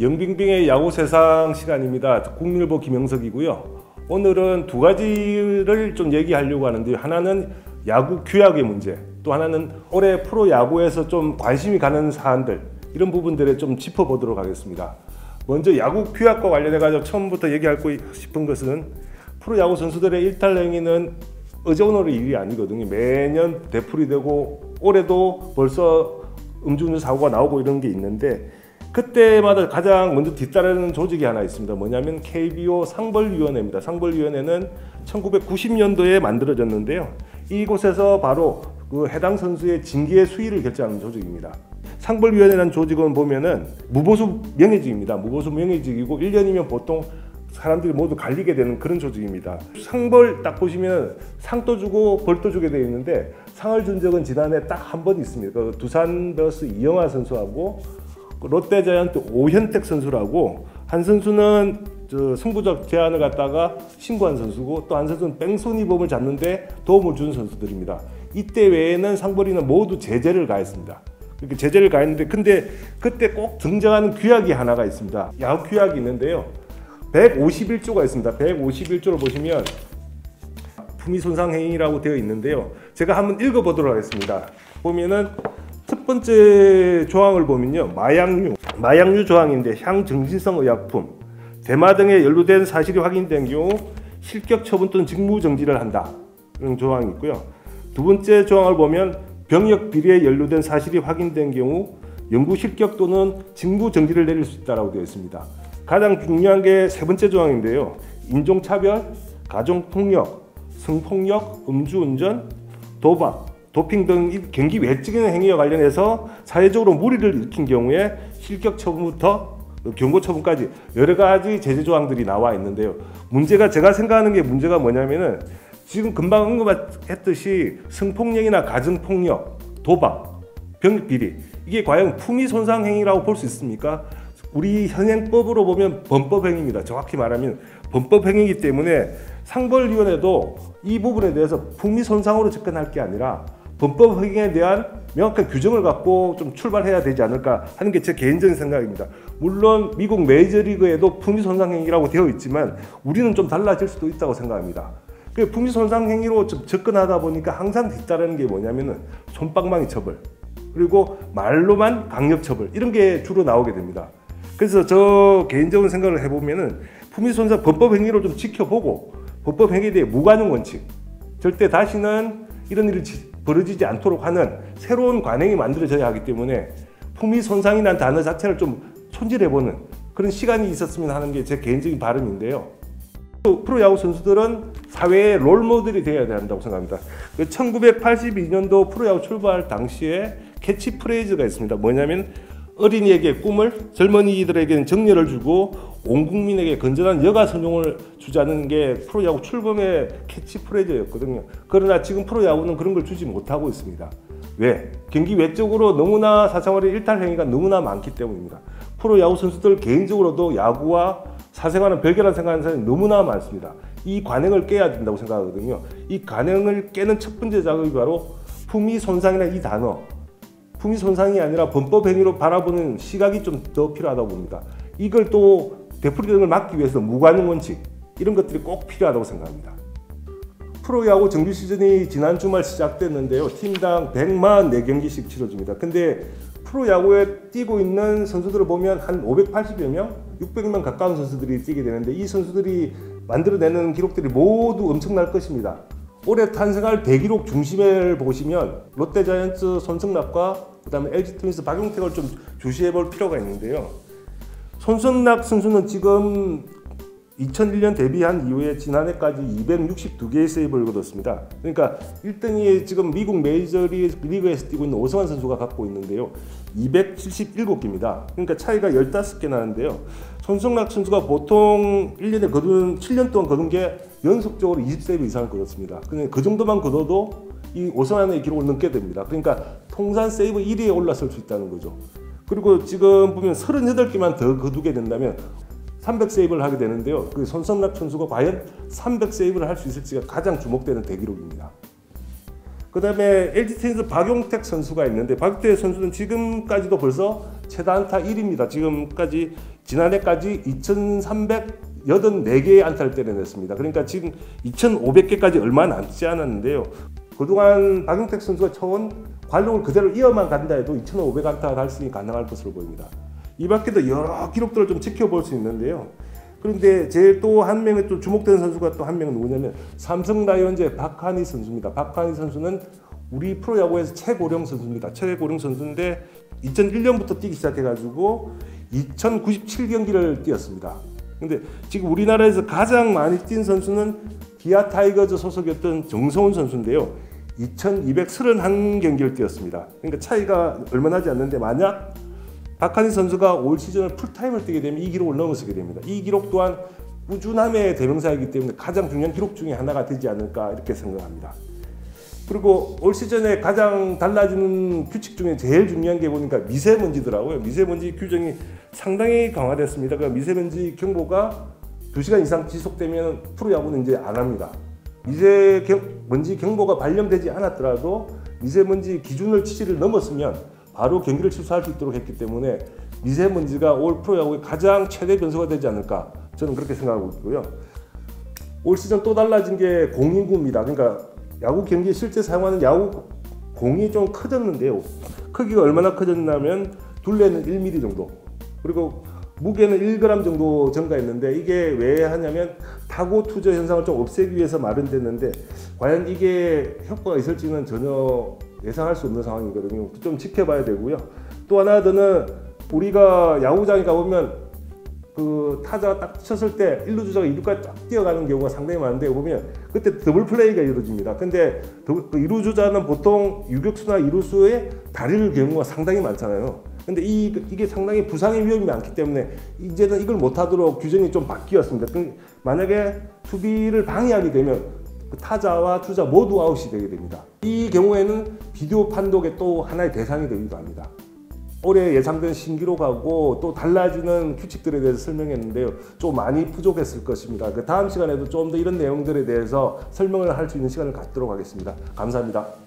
영빙빙의 야구 세상 시간입니다. 국민일보 김영석이고요. 오늘은 두 가지를 좀 얘기하려고 하는데요. 하나는 야구 규약의 문제, 또 하나는 올해 프로 야구에서 좀 관심이 가는 사안들 이런 부분들을 좀 짚어보도록 하겠습니다. 먼저 야구 규약과 관련해 가지고 처음부터 얘기하고 싶은 것은 프로 야구 선수들의 일탈 행위는 어제 오늘의 일이 아니거든요. 매년 되풀이 되고 올해도 벌써 음주운전 사고가 나오고 이런 게 있는데 그때마다 가장 먼저 뒤따르는 조직이 하나 있습니다. 뭐냐면 KBO 상벌위원회입니다. 상벌위원회는 1990년도에 만들어졌는데요. 이곳에서 바로 그 해당 선수의 징계의 수위를 결정하는 조직입니다. 상벌위원회라는 조직은 보면은 무보수 명예직입니다. 무보수 명예직이고 1년이면 보통 사람들이 모두 갈리게 되는 그런 조직입니다. 상벌 딱 보시면 상도 주고 벌도 주게 되어 있는데 상을 준 적은 지난해 딱 한 번 있습니다. 그 두산 베어스 이영하 선수하고 롯데 자이언트 오현택 선수라고 한 선수는 저 승부적 제안을 갖다가 신고한 선수고 또 한 선수는 뺑소니범을 잡는데 도움을 준 선수들입니다. 이때 외에는 상벌이는 모두 제재를 가했습니다. 이렇게 제재를 가했는데 근데 그때 꼭 등장하는 규약이 하나가 있습니다. 야구 규약이 있는데요. 151조가 있습니다. 151조를 보시면 품위 손상 행위라고 되어 있는데요. 제가 한번 읽어보도록 하겠습니다. 보면은 첫 번째 조항을 보면요. 마약류, 마약류 조항인데 향정신성 의약품, 대마 등에 연루된 사실이 확인된 경우 실격 처분 또는 직무 정지를 한다. 이런 조항이 있고요. 두 번째 조항을 보면 병역 비리에 연루된 사실이 확인된 경우 연구 실격 또는 직무 정지를 내릴 수 있다라고 되어 있습니다. 가장 중요한 게 세 번째 조항인데요. 인종차별, 가정폭력, 성폭력, 음주운전, 도박, 도핑 등 경기 외적인 행위와 관련해서 사회적으로 무리를 일으킨 경우에 실격 처분부터 경고 처분까지 여러 가지 제재 조항들이 나와 있는데요. 문제가 제가 생각하는 게 문제가 뭐냐면은 지금 금방 언급했듯이 성폭력이나 가정폭력, 도박, 병력 비리 이게 과연 품위 손상 행위라고 볼 수 있습니까? 우리 현행법으로 보면 범법 행위입니다. 정확히 말하면 범법 행위이기 때문에 상벌위원회도 이 부분에 대해서 품위 손상으로 접근할 게 아니라 범법 행위에 대한 명확한 규정을 갖고 좀 출발해야 되지 않을까 하는 게 제 개인적인 생각입니다. 물론 미국 메이저리그에도 품위 손상 행위라고 되어 있지만 우리는 좀 달라질 수도 있다고 생각합니다. 그 품위 손상 행위로 접근하다 보니까 항상 뒤따르는 게 뭐냐면은 손방망이 처벌 그리고 말로만 강력 처벌 이런 게 주로 나오게 됩니다. 그래서 저 개인적인 생각을 해보면은 품위 손상 범법 행위를 좀 지켜보고 범법 행위에 대해 무관용 원칙 절대 다시는 이런 일이 벌어지지 않도록 하는 새로운 관행이 만들어져야 하기 때문에 품위 손상이라는 단어 자체를 좀 손질해보는 그런 시간이 있었으면 하는 게 제 개인적인 바람인데요. 프로야구 선수들은 사회의 롤모델이 되어야 된다고 생각합니다. 1982년도 그 프로야구 출발 당시에 캐치프레이즈가 있습니다. 뭐냐면 어린이에게 꿈을, 젊은이들에게는 정열을 주고 온 국민에게 건전한 여가 선용을 주자는 게 프로야구 출범의 캐치프레이즈였거든요. 그러나 지금 프로야구는 그런 걸 주지 못하고 있습니다. 왜? 경기 외적으로 너무나 사생활의 일탈 행위가 너무나 많기 때문입니다. 프로야구 선수들 개인적으로도 야구와 사생활은 별개라는 생각하는 사람이 너무나 많습니다. 이 관행을 깨야 된다고 생각하거든요. 이 관행을 깨는 첫 번째 작업이 바로 품위 손상이라는 이 단어. 품위 손상이 아니라 범법 행위로 바라보는 시각이 좀 더 필요하다고 봅니다. 이걸 또 되풀이 걸 막기 위해서 무관용 원칙 이런 것들이 꼭 필요하다고 생각합니다. 프로야구 정규 시즌이 지난 주말 시작됐는데요. 팀당 144경기씩 치러집니다. 근데 프로야구에 뛰고 있는 선수들을 보면 한 580여 명, 600명 가까운 선수들이 뛰게 되는데 이 선수들이 만들어내는 기록들이 모두 엄청날 것입니다. 올해 탄생할 대기록 중심을 보시면 롯데자이언츠 손승락과 그다음에 LG 트윈스 박용택을 좀 주시해 볼 필요가 있는데요. 손승락 선수는 지금 2001년 데뷔한 이후에 지난해까지 262개의 세이브를 거뒀습니다. 그러니까 1등이 지금 미국 메이저리그에서 뛰고 있는 오성환 선수가 갖고 있는데요. 277개입니다. 그러니까 차이가 15개 나는데요. 손승락 선수가 보통 1년에 거둔 7년 동안 거둔 게 연속적으로 20세이브 이상을 거뒀습니다. 근데 그 정도만 거둬도 이 오성환의 기록을 넘게 됩니다. 그러니까 통산 세이브 1위에 올라설 수 있다는 거죠. 그리고 지금 보면 38개만 더 거두게 된다면 300세이브를 하게 되는데요. 그 손성락 선수가 과연 300세이브를 할 수 있을지가 가장 주목되는 대기록입니다. 그 다음에 LG 트윈스 박용택 선수가 있는데 박용택 선수는 지금까지도 벌써 최다 안타 1입니다. 지금까지 지난해까지 2,384개의 안타를 때려냈습니다. 그러니까 지금 2,500개까지 얼마 남지 않았는데요. 그동안 박용택 선수가 쳐온 관록을 그대로 이어만 간다 해도 2,500안타 달성이 가능할 것으로 보입니다. 이 밖에도 여러 기록들을 좀 지켜볼 수 있는데요. 그런데 제또한 명의 또 주목되는 선수가 또 한 명은 누구냐면 삼성 라이온즈의 박한희 선수입니다. 박한희 선수는 우리 프로야구에서 최고령 선수입니다. 최고령 선수인데 2001년부터 뛰기 시작해가지고 2097경기를 뛰었습니다. 근데 지금 우리나라에서 가장 많이 뛴 선수는 기아 타이거즈 소속이었던 정성훈 선수인데요. 2231경기를 뛰었습니다. 그러니까 차이가 얼마 나지 않는데 만약 박한희 선수가 올 시즌을 풀타임을 뛰게 되면 이 기록을 넘어서게 됩니다. 이 기록 또한 꾸준함의 대명사이기 때문에 가장 중요한 기록 중에 하나가 되지 않을까 이렇게 생각합니다. 그리고 올 시즌에 가장 달라지는 규칙 중에 제일 중요한 게 보니까 미세먼지더라고요. 미세먼지 규정이 상당히 강화됐습니다. 그 미세먼지 경보가 2시간 이상 지속되면 프로야구는 이제 안 합니다. 미세먼지 경보가 발령되지 않았더라도 미세먼지 기준을 치지를 넘었으면 바로 경기를 취소할 수 있도록 했기 때문에 미세먼지가 올 프로야구의 가장 최대 변수가 되지 않을까 저는 그렇게 생각하고 있고요. 올 시즌 또 달라진 게 공인구입니다. 그러니까 야구 경기에 실제 사용하는 야구 공이 좀 커졌는데요. 크기가 얼마나 커졌냐면 둘레는 1mm 정도 그리고 무게는 1g 정도 증가했는데 이게 왜 하냐면 타고 투저 현상을 좀 없애기 위해서 마련됐는데 과연 이게 효과가 있을지는 전혀 예상할 수 없는 상황이거든요. 좀 지켜봐야 되고요. 또 하나 더는 우리가 야구장에 가보면 그 타자가 딱 쳤을 때 1루 주자가 2루까지 딱 뛰어가는 경우가 상당히 많은데 보면 그때 더블 플레이가 이루어집니다. 근데 그 2루 주자는 보통 유격수나 2루수의 다리를 경우가 상당히 많잖아요. 근데 이, 이게 상당히 부상의 위험이 많기 때문에 이제는 이걸 못하도록 규정이 좀 바뀌었습니다. 그 만약에 수비를 방해하게 되면 그 타자와 주자 모두 아웃이 되게 됩니다. 이 경우에는 비디오 판독의 또 하나의 대상이 되기도 합니다. 올해 예상된 신기록하고 또 달라지는 규칙들에 대해서 설명했는데요. 좀 많이 부족했을 것입니다. 그 다음 시간에도 좀 더 이런 내용들에 대해서 설명을 할 수 있는 시간을 갖도록 하겠습니다. 감사합니다.